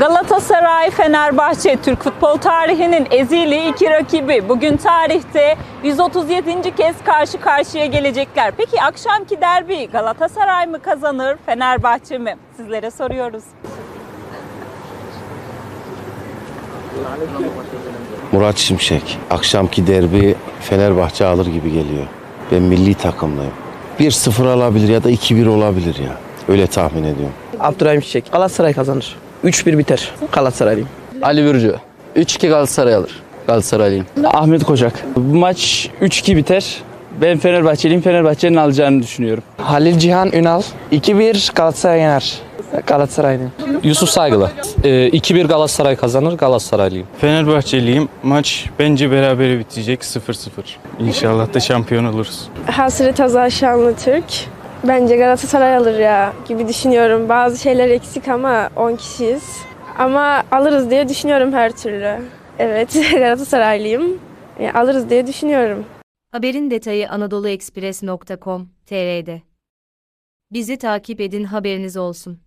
Galatasaray, Fenerbahçe Türk futbol tarihinin ezeli iki rakibi. Bugün tarihte 137. kez karşı karşıya gelecekler. Peki akşamki derbi Galatasaray mı kazanır, Fenerbahçe mi? Sizlere soruyoruz. Murat Şimşek. Akşamki derbi Fenerbahçe alır gibi geliyor. Ben milli takımlıyım. 1-0 alabilir ya da 2-1 olabilir ya. Öyle tahmin ediyorum. Abdurrahim Çiçek. Galatasaray kazanır. 3-1 biter. Galatasaraylıyım. Ali Bürcü. 3-2 Galatasaray alır. Galatasaraylıyım. Ahmet Kocak. Bu maç 3-2 biter. Ben Fenerbahçeliyim. Fenerbahçe'nin alacağını düşünüyorum. Halil Cihan Ünal. 2-1 Galatasaray yener. Galatasaraylıyım. Yusuf Saygılı. Ee, 2-1 Galatasaray kazanır. Galatasaraylıyım. Fenerbahçeliyim. Maç bence berabere bitecek 0-0. İnşallah da şampiyon oluruz. Hasret Hazar Şanlı Türk. Bence Galatasaray alır ya gibi düşünüyorum. Bazı şeyler eksik ama 10 kişiyiz. Ama alırız diye düşünüyorum her türlü. Evet Galatasaraylıyım. E, alırız diye düşünüyorum. Haberin detayı anadoluekspres.com.tr'de. Bizi takip edin haberiniz olsun.